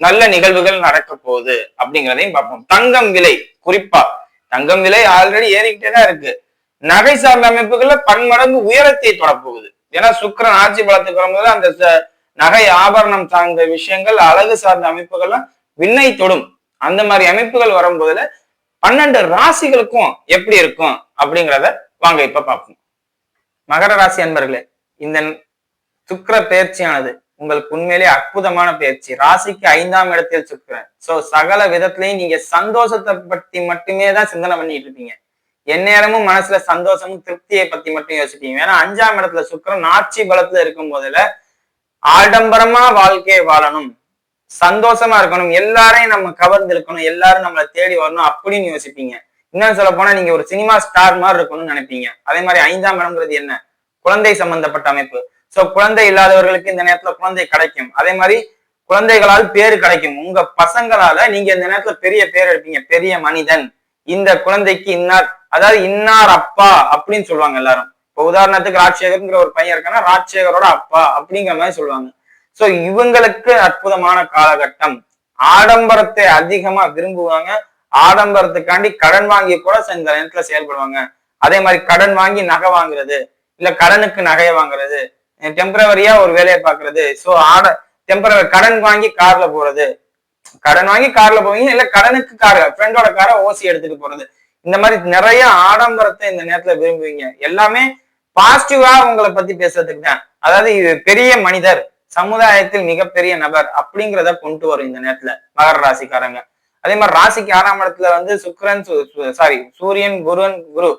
நல்ல நிகழ்வுகள் நடக்க போகுது அப்படிங்கிறதையும் பார்ப்போம். தங்கம் விலை குறிப்பா தங்கம் விலை ஆல்ரெடி ஏறிக்கிட்டே தான் இருக்கு. நகை சார்ந்த அமைப்புகள்ல பன்மடங்கு உயரத்தை தொடப்போகுது ஏன்னா சுக்கரன் ஆட்சி பலத்துக்கு வரும்போது அந்த நகை ஆபரணம் சார்ந்த விஷயங்கள் அழகு சார்ந்த அமைப்புகள்லாம் விண்ணை தொடும். அந்த மாதிரி அமைப்புகள் வரும்போதுல பன்னெண்டு ராசிகளுக்கும் எப்படி இருக்கும் அப்படிங்கிறத வாங்க இப்ப பார்ப்போம். மகர ராசி அன்பர்களே இந்த சுக்கர பயிற்சியானது உங்களுக்கு உண்மையிலே அற்புதமான பயிற்சி. ராசிக்கு ஐந்தாம் இடத்தில் சுக்கிரன். சோ சகல விதத்திலையும் நீங்க சந்தோஷத்தை பத்தி மட்டுமே தான் சிந்தனை பண்ணிட்டு இருப்பீங்க. எந்நேரமும் மனசுல சந்தோஷமும் திருப்தியை பத்தி மட்டும் யோசிப்பீங்க. ஏன்னா அஞ்சாம் இடத்துல சுக்கரம் நாட்சி பலத்துல இருக்கும் போதுல ஆடம்பரமா வாழ்க்கையை வாழணும். சந்தோஷமா இருக்கணும். எல்லாரையும் நம்ம கவர்ந்து இருக்கணும் எல்லாரும் நம்மளை தேடி வரணும் அப்படின்னு யோசிப்பீங்க. இன்னும் சொல்ல போனா நீங்க ஒரு சினிமா ஸ்டார் மாதிரி இருக்கணும்னு நினைப்பீங்க. அதே மாதிரி ஐந்தாம் இடம்ங்கிறது என்ன? குழந்தை சம்பந்தப்பட்ட அமைப்பு. சோ குழந்தை இல்லாதவர்களுக்கு இந்த நேரத்துல குழந்தை கிடைக்கும். அதே மாதிரி குழந்தைகளால் பேரு கிடைக்கும். உங்க பசங்களால நீங்க இந்த நேரத்துல பெரிய பேர் எடுப்பீங்க. பெரிய மனிதன். இந்த குழந்தைக்கு இன்னார் அதாவது இன்னார் அப்பா அப்படின்னு சொல்லுவாங்க எல்லாரும். இப்போ உதாரணத்துக்கு ராஜசேகர்ங்கிற ஒரு பையன் இருக்கான்னா ராஜசேகரோட அப்பா அப்படிங்கிற மாதிரி சொல்லுவாங்க. சோ இவங்களுக்கு அற்புதமான காலகட்டம். ஆடம்பரத்தை அதிகமா விரும்புவாங்க. ஆடம்பரத்துக்காண்டி கடன் வாங்கி கூட இந்த நேரத்துல செயல்படுவாங்க. அதே மாதிரி கடன் வாங்கி நகை வாங்குறது இல்ல கடனுக்கு நகையை வாங்குறது டெம்பரவரியா ஒரு வேலையை பாக்குறது சோ ஆட டெம்பரவரி கடன் வாங்கி கார்ல போறது. கடன் வாங்கி கார்ல போவீங்க இல்ல கடனுக்கு கார் ஃப்ரெண்டோட காரை ஓசி எடுத்துட்டு போறது. இந்த மாதிரி நிறைய ஆடம்பரத்தை இந்த நேரத்துல விரும்புவீங்க. எல்லாமே பாசிட்டிவா உங்களை பத்தி பேசுறதுக்கு தான். அதாவது இது பெரிய மனிதர் சமுதாயத்தில் மிகப்பெரிய நபர் அப்படிங்கிறத கொண்டு வரும் இந்த நேரத்துல மகர ராசிக்காரங்க. அதே மாதிரி ராசிக்கு ஆறாம் இடத்துல வந்து சுக்கரன் சாரி சூரியன் குருவன் குரு.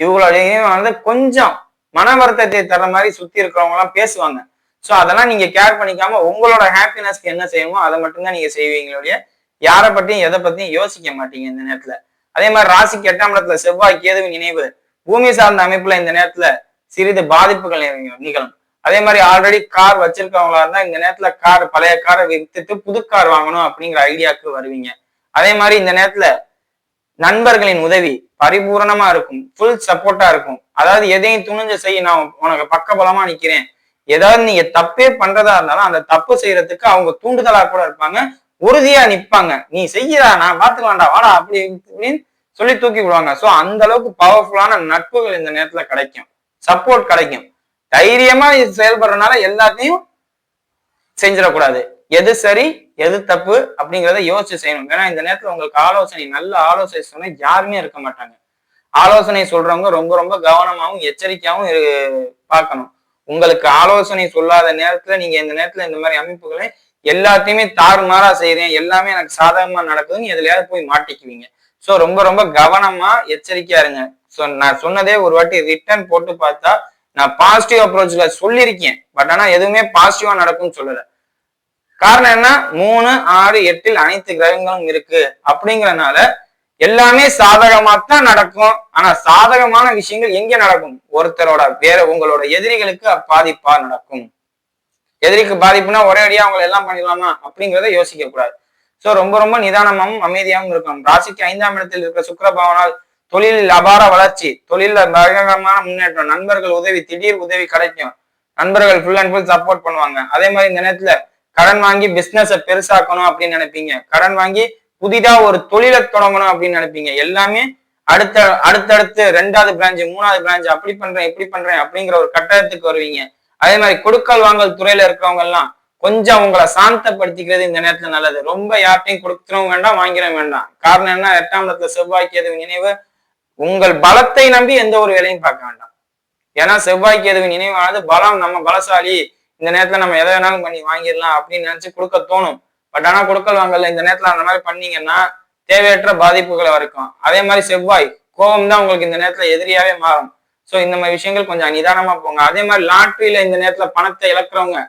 இவங்களோடையும் வந்து கொஞ்சம் மன வருத்தத்தை தர மாதிரி சுத்தி இருக்கிறவங்க எல்லாம் பேசுவாங்க. ஸோ அதெல்லாம் நீங்க கேர் பண்ணிக்காம உங்களோட ஹாப்பினஸ்க்கு என்ன செய்யணுமோ அதை மட்டும்தான் நீங்க செய்வீங்களுடைய யாரை பத்தியும் எதை பத்தியும் யோசிக்க மாட்டீங்க இந்த நேரத்துல. அதே மாதிரி ராசிக்கு எட்டாம் இடத்துல செவ்வாய் கேதுவின் நினைவு. பூமி சார்ந்த அமைப்புல இந்த நேரத்துல சிறிது பாதிப்புகள் நிகழும். அதே மாதிரி ஆல்ரெடி கார் வச்சிருக்கவங்களா இருந்தா இந்த நேரத்துல கார் பழைய காரை வித்துட்டு புது கார் வாங்கணும் அப்படிங்கிற ஐடியாவுக்கு வருவீங்க. அதே மாதிரி இந்த நேரத்துல நண்பர்களின் உதவி பரிபூரணமா இருக்கும் ஃபுல் சப்போர்ட்டா இருக்கும். அதாவது எதையும் துணிஞ்சு செய்ய நான் உனக்கு பக்கபலமா நிக்கிறேன். ஏதாவது நீங்க தப்பே பண்றதா இருந்தாலும் அந்த தப்பு செய்யறதுக்கு அவங்க தூண்டுதலா கூட இருப்பாங்க. உறுதியா நிப்பாங்க. நீ செய்யறா நான் பாத்துக்கலாம்டா வாடா அப்படி இப்படின்னு சொல்லி தூக்கி விடுவாங்க. சோ அந்த அளவுக்கு பவர்ஃபுல்லான நட்புகள் இந்த நேரத்துல கிடைக்கும். சப்போர்ட் கிடைக்கும். தைரியமா இது செயல்படுறதுனால எல்லாத்தையும் செஞ்சிடக்கூடாது. எது சரி எது தப்பு அப்படிங்கிறத யோசிச்சு செய்யணும். ஏன்னா இந்த நேரத்துல உங்களுக்கு ஆலோசனை நல்ல ஆலோசனை சொன்னா யாருமே இருக்க மாட்டாங்க. ஆலோசனை சொல்றவங்க ரொம்ப ரொம்ப கவனமாகவும் எச்சரிக்கையாகவும் பார்க்கணும். உங்களுக்கு ஆலோசனை சொல்லாத நேரத்துல நீங்க இந்த நேரத்துல இந்த மாதிரி அமைப்புகளை எல்லாத்தையுமே தாறுமாறா செய்யறேன் எல்லாமே எனக்கு சாதகமா நடக்குதுன்னு எதுலயாவது போய் மாட்டிக்குவீங்க. சோ ரொம்ப ரொம்ப கவனமா எச்சரிக்கையா இருங்க. சோ நான் சொன்னதே ஒரு வாட்டி ரிட்டர்ன் போட்டு பார்த்தா நான் பாசிட்டிவ் அப்ரோச்ல சொல்லியிருக்கேன். பட் ஆனா எதுவுமே பாசிட்டிவா நடக்கும்னு சொல்லலை. காரணம் என்ன? மூணு ஆறு எட்டில் அனைத்து கிரகங்களும் இருக்கு. அப்படிங்கிறனால எல்லாமே சாதகமாத்தான் நடக்கும். ஆனா சாதகமான விஷயங்கள் எங்க நடக்கும்? ஒருத்தரோட வேற உங்களோட எதிரிகளுக்கு பாதிப்பா நடக்கும். எதிரிக்கு பாதிப்புனா ஒரே அடியா அவங்களை எல்லாம் பண்ணிடலாமா? அப்படிங்கிறத யோசிக்க கூடாது. சோ ரொம்ப ரொம்ப நிதானமாகவும் அமைதியாகவும் இருக்கணும். ராசிக்கு ஐந்தாம் இடத்தில் இருக்கிற சுக்கிர பகவானால் தொழிலில் அபார வளர்ச்சி. தொழில பயங்கரமான முன்னேற்றம். நண்பர்கள் உதவி திடீர் உதவி கிடைக்கும். நண்பர்கள் ஃபுல் அண்ட் ஃபுல் சப்போர்ட் பண்ணுவாங்க. அதே மாதிரி இந்த நேரத்துல கடன் வாங்கி பிசினஸை பெருசாக்கணும் அப்படின்னு நினைப்பீங்க. கடன் வாங்கி புதிதா ஒரு தொழிலை தொடங்கணும் அப்படின்னு நினைப்பீங்க. எல்லாமே அடுத்த அடுத்தடுத்து ரெண்டாவது பிரான்ச் மூணாவது பிரான்ச் அப்படி பண்றேன் இப்படி பண்றேன் அப்படிங்கிற ஒரு கட்டடத்துக்கு வருவீங்க. அதே மாதிரி கொடுக்கல் வாங்கல் துறையில இருக்கிறவங்க எல்லாம் கொஞ்சம் உங்களை சாந்தப்படுத்திக்கிறது இந்த நேரத்துல நல்லது. ரொம்ப யார்ட்டையும் கொடுக்கிறவங்க வேண்டாம் வாங்கிறவங்க வேண்டாம். காரணம் என்ன? எட்டாம் இடத்துல செவ்வாய்க்கு நினைவு உங்கள் பலத்தை நம்பி எந்த ஒரு வேலையும் பார்க்க வேண்டாம். ஏன்னா செவ்வாய்க்கு எதுவும் நினைவானது பலம் நம்ம பலசாலி. இந்த நேரத்துல நம்ம எதை வேணாலும் பண்ணி வாங்கிடலாம் அப்படின்னு நினைச்சு கொடுக்க தோணும். பட் ஆனா கொடுக்கல் வாங்கல இந்த நேரத்துல அந்த மாதிரி பண்ணீங்கன்னா தேவையற்ற பாதிப்புகளை வரைக்கும். அதே மாதிரி செவ்வாய் கோபம் தான் உங்களுக்கு இந்த நேரத்துல எதிரியாவே மாறும். சோ இந்த மாதிரி விஷயங்கள் கொஞ்சம் நிதானமா போங்க. அதே மாதிரி லாட்ரியில இந்த நேரத்துல பணத்தை இழக்கிறவங்க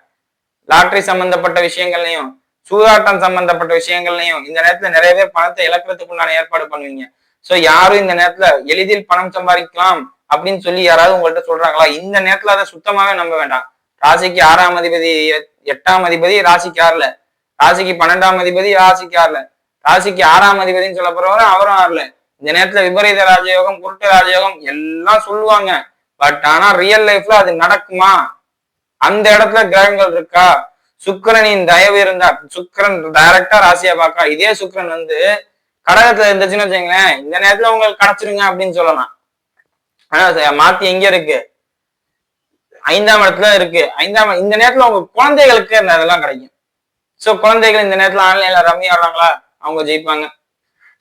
லாட்ரி சம்பந்தப்பட்ட விஷயங்கள்லயும் சூதாட்டம் சம்பந்தப்பட்ட விஷயங்கள்லயும் இந்த நேரத்துல நிறைய பேர் பணத்தை இழக்கிறதுக்குண்டான ஏற்பாடு பண்ணுவீங்க. சோ யாரும் இந்த நேரத்துல எளிதில் பணம் சம்பாதிக்கலாம் அப்படின்னு சொல்லி யாராவது உங்கள்கிட்ட சொல்றாங்களா? இந்த நேரத்துல அதை சுத்தமாவே நம்ப வேண்டாம். ராசிக்கு ஆறாம் அதிபதி எட்டாம் அதிபதி ராசிக்கு ஆறுல. ராசிக்கு பன்னெண்டாம் அதிபதி ராசிக்கு ஆறுல. ராசிக்கு ஆறாம் அதிபதினு சொல்ல போறவரும் அவரும் ஆறுல. இந்த நேரத்துல விபரீத ராஜயோகம் குருட்டு ராஜயோகம் எல்லாம் சொல்லுவாங்க. பட் ஆனா ரியல் லைஃப்ல அது நடக்குமா? அந்த இடத்துல கிரகங்கள் இருக்கா? சுக்கரனின் தயவு இருந்தா சுக்கரன் டைரக்டா ராசியா பார்க்கா. இதே சுக்கரன் வந்து கடகத்துல இருந்துச்சுன்னு வச்சுங்களேன் இந்த நேரத்துல உங்களுக்கு கிடைச்சிருங்க அப்படின்னு சொல்லலாம். ஆனா மாத்தி எங்க இருக்கு? ஐந்தாம் இடத்துல இருக்கு. ஐந்தாம் இந்த நேரத்துல உங்க குழந்தைகளுக்கு இந்த கிடைக்கும். சோ குழந்தைகள் இந்த நேரத்துல ஆன்லைன்ல ரம்மி ஆடுறாங்களா? அவங்க ஜெயிப்பாங்க.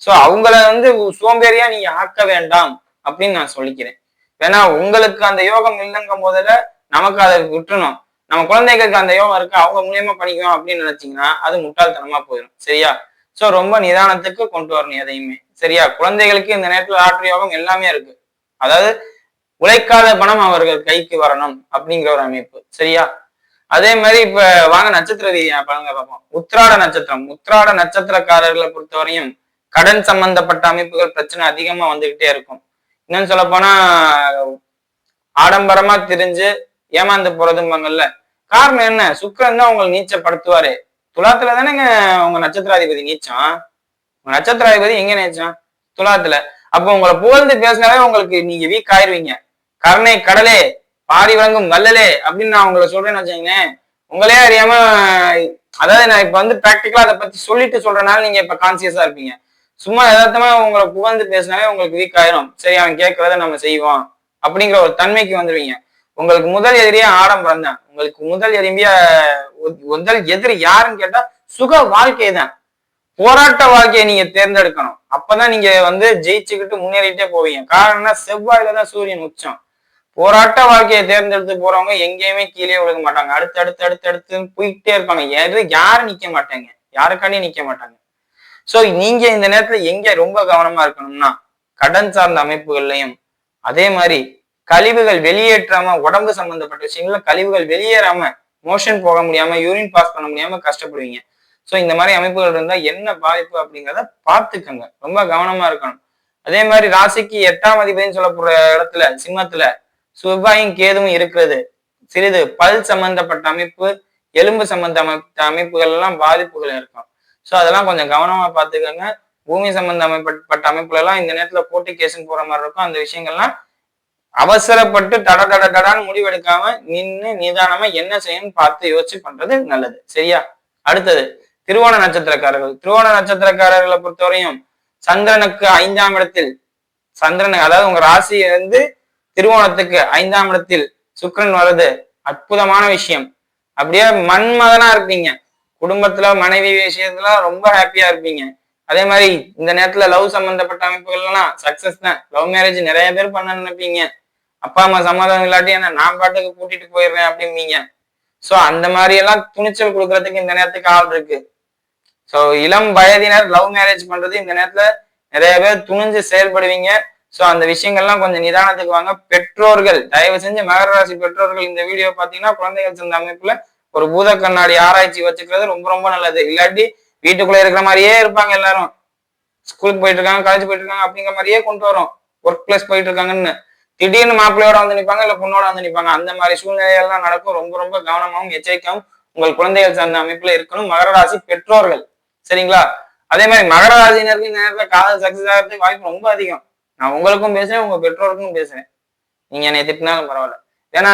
சோ அவங்கள வந்து சோம்பேறியா நீங்க ஆக்க வேண்டாம் அப்படின்னு நான் சொல்லிக்கிறேன். ஏன்னா உங்களுக்கு அந்த யோகம் இல்லைங்கும் போதுல நமக்கு அதை விட்டுணும் நம்ம குழந்தைகளுக்கு அந்த யோகம் இருக்கு அவங்க மூலியமா பண்ணிக்கணும் அப்படின்னு நினைச்சீங்கன்னா அது முட்டாள்தனமா போயிடும் சரியா? சோ ரொம்ப நிதானத்துக்கு கொண்டு வரணும் எதையுமே. சரியா? குழந்தைகளுக்கு இந்த நேரத்துல ஆற்று யோகம் எல்லாமே இருக்கு. அதாவது உழைக்காத பணம் அவர்கள் கைக்கு வரணும் அப்படிங்கிற ஒரு அமைப்பு. சரியா? அதே மாதிரி இப்ப வாங்க நட்சத்திர ரீதியா பலன்களை பார்ப்போம். உத்திராட நட்சத்திரம். உத்திராட நட்சத்திரக்காரர்களை பொறுத்தவரையும் கடன் சம்பந்தப்பட்ட அமைப்புகள் பிரச்சனை அதிகமா வந்துகிட்டே இருக்கும். இன்னும் சொல்ல போனா ஆடம்பரமா தெரிஞ்சு ஏமாந்து போறதும்பாங்கல்ல. காரணம் என்ன? சுக்கரன் தான் உங்களை நீச்சப்படுத்துவாரு. துலாத்துல தானேங்க உங்க நட்சத்திராதிபதி நீச்சம் உங்க நட்சத்திராதிபதி எங்க நீச்சம் துலாத்துல. அப்போ உங்களை புகழ்ந்து பேசினாலே உங்களுக்கு நீங்க வீக் ஆயிருவீங்க. கருணை கடலே பாரி வழங்கும் வல்லலே அப்படின்னு நான் உங்களை சொல்றேன்னு வச்சுக்கோங்களேன். உங்களே அறியாம அதாவது நான் இப்ப வந்து ப்ராக்டிக்கலா அதை பத்தி சொல்லிட்டு சொல்றதுனால நீங்க இப்ப கான்சியஸா இருப்பீங்க. சும்மா யதார்த்தமா உங்களை புகழ்ந்து பேசினாலே உங்களுக்கு வீக் ஆயிரும். சரி அவன் கேட்கறத நம்ம செய்வோம் அப்படிங்கிற ஒரு தன்மைக்கு வந்துருவீங்க. உங்களுக்கு முதல் எதிரியே ஆடம்பரம் தான். உங்களுக்கு முதல் எதிரியா முதல் எதிரி யாருன்னு கேட்டா சுக வாழ்க்கை தான். போராட்ட வாழ்க்கையை நீங்க தேர்ந்தெடுக்கணும். அப்பதான் நீங்க வந்து ஜெயிச்சுக்கிட்டு முன்னேறிட்டே போவீங்க. காரணம்னா செவ்வாயில தான் சூரியன் உச்சம். போராட்ட வாழ்க்கையை தேர்ந்தெடுத்து போறவங்க எங்கேயுமே கீழே விழுக மாட்டாங்க. அடுத்து அடுத்து அடுத்து அடுத்து போயிட்டே இருப்பாங்க எது யாரும் நிக்க மாட்டாங்க? யாருக்காண்டியும் நிக்க மாட்டாங்க? சோ நீங்க இந்த நேரத்துல எங்க ரொம்ப கவனமா இருக்கணும்னா கடன் சார்ந்த அமைப்புகள்லையும் அதே மாதிரி கழிவுகள் வெளியேற்றாம உடம்பு சம்பந்தப்பட்ட விஷயங்கள்ல கழிவுகள் வெளியேறாம மோஷன் போக முடியாம யூரின் பாஸ் பண்ண முடியாம கஷ்டப்படுவீங்க. சோ இந்த மாதிரி அமைப்புகள் இருந்தா என்ன பாதிப்பு அப்படிங்கிறத பார்த்துக்கோங்க. ரொம்ப கவனமா இருக்கணும். அதே மாதிரி ராசிக்கு எட்டாம் அதிபதினு சொல்லப்படுற இடத்துல சிம்மத்துல செவ்வாயும் கேதுவும் இருக்கிறது. சிறிது பல் சம்பந்தப்பட்ட அமைப்பு எலும்பு சம்பந்தப்பட்ட அமைப்புகள் எல்லாம் பாதிப்புகள் இருக்கும் சோ அதெல்லாம் கொஞ்சம் கவனமா பார்த்துக்கோங்க. பூமி சம்பந்தப்பட்ட அமைப்புல எல்லாம் இந்த நேரத்துல போட்டி கேஸ்ன்னு போற மாதிரி இருக்கும். அந்த விஷயங்கள்லாம் அவசரப்பட்டு தட தட தடான்னு முடிவெடுக்காம நின்று நிதானமா என்ன செய்யணும்னு பார்த்து யோசிச்சு பண்றது நல்லது. சரியா? அடுத்தது திருவோண நட்சத்திரக்காரர்கள். திருவோண நட்சத்திரக்காரர்களை பொறுத்தவரையும் சந்திரனுக்கு ஐந்தாம் இடத்தில் சந்திரன் அதாவது உங்க ராசி வந்து திருவோணத்துக்கு ஐந்தாம் இடத்தில் சுக்கிரன் வர்றது அற்புதமான விஷயம். அப்படியே மன்மதனா இருப்பீங்க. குடும்பத்துல மனைவி விஷயத்துல ரொம்ப ஹாப்பியா இருப்பீங்க. அதே மாதிரி இந்த நேரத்துல லவ் சம்பந்தப்பட்ட அமைப்புகள் எல்லாம் சக்சஸ் தான். லவ் மேரேஜ் நிறைய பேர் பண்ண நினைப்பீங்க. அப்பா அம்மா சம்மதம் இல்லாட்டி என்ன நான் பாட்டுக்கு கூட்டிட்டு போயிடுறேன் அப்படிம்பீங்க. சோ அந்த மாதிரி எல்லாம் துணிச்சல் கொடுக்கறதுக்கு இந்த நேரத்துக்கு ஆள் இருக்கு. சோ இளம் வயதினர் லவ் மேரேஜ் பண்றது இந்த நேரத்துல நிறைய பேர் துணிஞ்சு செயல்படுவீங்க. ஸோ அந்த விஷயங்கள்லாம் கொஞ்சம் நிதானத்துக்கு வாங்க. பெற்றோர்கள் தயவு செஞ்சு மகர ராசி பெற்றோர்கள் இந்த வீடியோ பார்த்தீங்கன்னா குழந்தைகள் சேர்ந்த அமைப்புல ஒரு பூத கண்ணாடி ஆராய்ச்சி வச்சுக்கிறது ரொம்ப ரொம்ப நல்லது. இல்லாட்டி வீட்டுக்குள்ள இருக்கிற மாதிரியே இருப்பாங்க எல்லாரும். ஸ்கூலுக்கு போயிட்டு இருக்காங்க காலேஜ் போயிட்டு இருக்காங்க அப்படிங்கிற மாதிரியே கொண்டு வரும். ஒர்க் பிளேஸ் போயிட்டு இருக்காங்கன்னு. திடீர்னு மாப்பிள்ளையோட வந்து நிற்பாங்க இல்லை பொண்ணோட வந்து நிற்பாங்க அந்த மாதிரி சூழ்நிலையெல்லாம் நடக்கும். ரொம்ப ரொம்ப கவனமாகவும் எச்சரிக்கையாகவும் உங்கள் குழந்தைகள் சார்ந்த அமைப்புல இருக்கணும். மகர ராசி பெற்றோர்கள். சரிங்களா? அதே மாதிரி மகர ராசினருக்கு இந்த நேரத்துல காதல் சக்சஸ் ஆகிறதுக்கு வாய்ப்பு ரொம்ப அதிகம். நான் உங்களுக்கும் பேசுறேன் உங்க பெற்றோருக்கும் பேசுறேன். நீங்க என்னை திட்டினாலும் பரவாயில்ல. ஏன்னா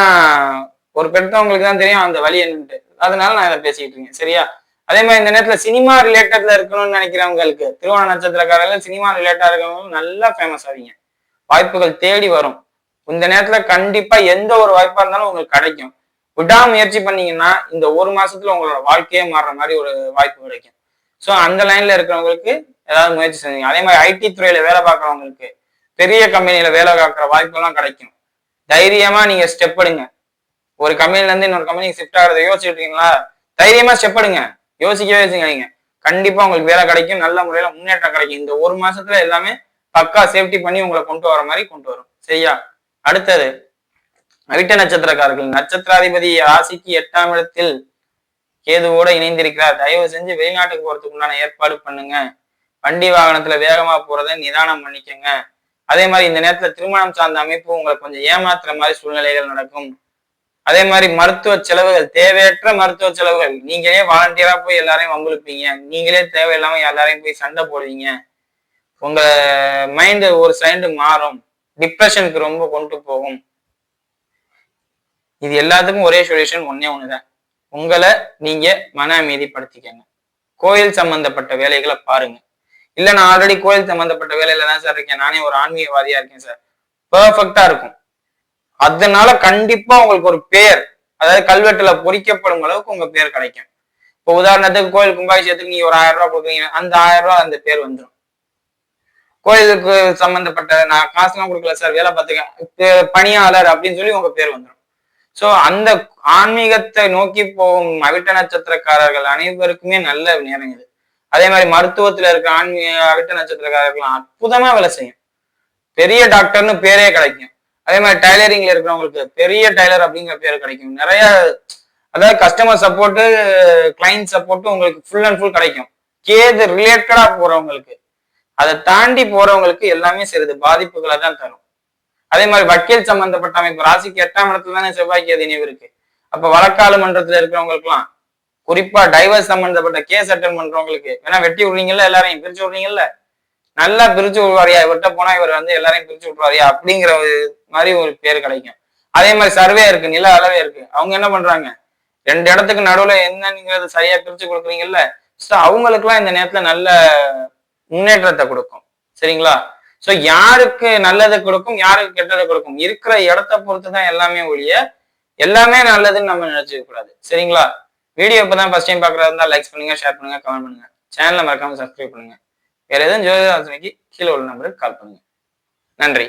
ஒரு பெற்றவங்களுக்கு தான் தெரியும் அந்த வழி என்னட்டு அதனால நான் இதை பேசிக்கிட்டு இருக்கேன் சரியா? அதே மாதிரி இந்த நேரத்துல சினிமா ரிலேட்டட்ல இருக்கணும்னு நினைக்கிறவங்களுக்கு திருவோண நட்சத்திரக்காரர்கள் சினிமா ரிலேட்டா இருக்கிறவங்க நல்லா ஃபேமஸ் ஆவீங்க. வாய்ப்புகள் தேடி வரும். இந்த நேரத்துல கண்டிப்பா எந்த ஒரு வாய்ப்பா இருந்தாலும் உங்களுக்கு கிடைக்கும். விடாமுயற்சி பண்ணீங்கன்னா இந்த ஒரு மாசத்துல உங்களோட வாழ்க்கையே மாறுற மாதிரி ஒரு வாய்ப்பு கிடைக்கும். ஸோ அந்த லைன்ல இருக்கிறவங்களுக்கு ஏதாவது முயற்சி செஞ்சீங்க. அதே மாதிரி ஐடி துறையில வேலை பார்க்குறவங்களுக்கு பெரிய கம்பெனியில வேலை பார்க்குற வாய்ப்பெல்லாம் கிடைக்கும். தைரியமா நீங்க ஸ்டெப் எடுங்க. ஒரு கம்பெனில இருந்து இன்னொரு கம்பெனிக்கு ஷிஃப்ட் ஆகிறத யோசிச்சுட்டு இருக்கீங்களா தைரியமா ஸ்டெப் எடுங்க. யோசிக்கவே வச்சுக்காதீங்க. கண்டிப்பா உங்களுக்கு வேலை கிடைக்கும். நல்ல முறையில முன்னேற்றம் கிடைக்கும். இந்த ஒரு மாசத்துல எல்லாமே பக்கா சேஃப்டி பண்ணி உங்களை கொண்டு வர மாதிரி கொண்டு வரும். சரியா? அடுத்தது அவிட்ட நட்சத்திரக்காரர்கள். நட்சத்திராதிபதி ராசிக்கு எட்டாம் இடத்தில் கேதுவோட இணைந்திருக்கிறார். தயவு செஞ்சு வெளிநாட்டுக்கு போறதுக்கு உண்டான ஏற்பாடு பண்ணுங்க. வண்டி வாகனத்துல வேகமா போறதை நிதானம் பண்ணிக்கங்க. அதே மாதிரி இந்த நேரத்துல திருமணம் சார்ந்த அமைப்பு உங்களை கொஞ்சம் ஏமாத்துற மாதிரி சூழ்நிலைகள் நடக்கும். அதே மாதிரி மருத்துவ செலவுகள் தேவையற்ற மருத்துவ செலவுகள். நீங்களே வாலண்டியரா போய் எல்லாரையும் வம்பிழுப்பீங்க. நீங்களே தேவையில்லாம எல்லாரையும் போய் சண்டை போடுவீங்க. உங்க மைண்ட் ஒரு சைடு மாறும். டிப்ரெஷனுக்கு ரொம்ப கொண்டு போகும். இது எல்லாத்துக்கும் ஒரே சொல்யூஷன் ஒன்னே ஒண்ணுதான். உங்களை நீங்க மன அமைதிப்படுத்திக்கங்க. கோயில் சம்பந்தப்பட்ட வேலைகளை பாருங்க. இல்ல நான் ஆல்ரெடி கோயில் சம்பந்தப்பட்ட வேலையில தான் சார் இருக்கேன். நானே ஒரு ஆன்மீகவாதியா இருக்கேன் சார் பெர்ஃபெக்டா இருக்கும். அதனால கண்டிப்பா உங்களுக்கு ஒரு பேர் அதாவது கல்வெட்டுல பொறிக்கப்படும் அளவுக்கு உங்க பேர் கிடைக்கும். இப்போ உதாரணத்துக்கு கோயில் கும்பாபிஷேகத்துக்கு நீங்க ஒரு ஆயிரம் ரூபாய் கொடுக்குறீங்க அந்த ஆயிரம் ரூபாய் அந்த பேர் வந்துடும் கோயிலுக்கு சம்பந்தப்பட்ட நான் காசுலாம் கொடுக்கல சார் வேலை பார்த்துக்க பணியாளர் அப்படின்னு சொல்லி உங்க பேர் வந்துடும் ஸோ அந்த ஆன்மீகத்தை நோக்கி போகும் அவிட்ட நட்சத்திரக்காரர்கள் அனைவருக்குமே நல்ல நேரம் இது. அதே மாதிரி மருத்துவத்துல இருக்க ஆன்மீக அகட்ட நட்சத்திரக்காரர்கள்லாம் அற்புதமா வேலை செய்யும். பெரிய டாக்டர்னு பேரே கிடைக்கும். அதே மாதிரி டைலரிங்ல இருக்கிறவங்களுக்கு பெரிய டைலர் அப்படிங்கிற பேர் கிடைக்கும். நிறைய அதாவது கஸ்டமர் சப்போர்ட்டு கிளைண்ட் சப்போர்ட்டு உங்களுக்கு ஃபுல் அண்ட் ஃபுல் கிடைக்கும். கேது ரிலேட்டடா போறவங்களுக்கு அதை தாண்டி போறவங்களுக்கு எல்லாமே சிறிது பாதிப்புகளை தான் தரும். அதே மாதிரி வக்கீல் சம்பந்தப்பட்ட அமைப்பு ராசிக்கு எட்டாம் இடத்துல தானே செவ்வாய்க்கு நினைவு இருக்கு. அப்ப வழக்காடு மன்றத்துல இருக்கிறவங்களுக்குலாம் குறிப்பா டைவர்ஸ் சம்பந்தப்பட்ட கேஸ் அட்டன் பண்றவங்களுக்கு. ஏன்னா வெட்டி விடுறீங்கல்ல எல்லாரையும் பிரிச்சு விடுறீங்கல்ல? நல்லா பிரிச்சு விடுவாரியா இவர்கிட்ட போனா இவர் வந்து எல்லாரையும் பிரிச்சு விட்டுருவாரியா அப்படிங்கிற ஒரு மாதிரி ஒரு பேர் கிடைக்கும். அதே மாதிரி சர்வே இருக்கு நில அளவே இருக்கு. அவங்க என்ன பண்றாங்க? ரெண்டு இடத்துக்கு நடுவுல என்னங்கிறது சரியா பிரிச்சு கொடுக்குறீங்கல்ல? ஸோ அவங்களுக்குலாம் இந்த நேரத்துல நல்ல முன்னேற்றத்தை கொடுக்கும். சரிங்களா? சோ யாருக்கு நல்லதை கொடுக்கும் யாருக்கு கெட்டதை கொடுக்கும்? இருக்கிற இடத்த பொறுத்து தான் எல்லாமே ஒழிய எல்லாமே நல்லதுன்னு நம்ம நினைச்சுக்க கூடாது. சரிங்களா? வீடியோ இப்பதான் ஃபர்ஸ்ட் டைம் பாக்குறதா இருந்தா லைக் பண்ணுங்க ஷேர் பண்ணுங்க கமெண்ட் பண்ணுங்க. சேனலை மறக்காம சப்ஸ்கிரைப் பண்ணுங்க. வேற எதுவும் ஜோதிட ஆலோசனைக்கு கீழே உள்ள நம்பருக்கு கால் பண்ணுங்க. நன்றி.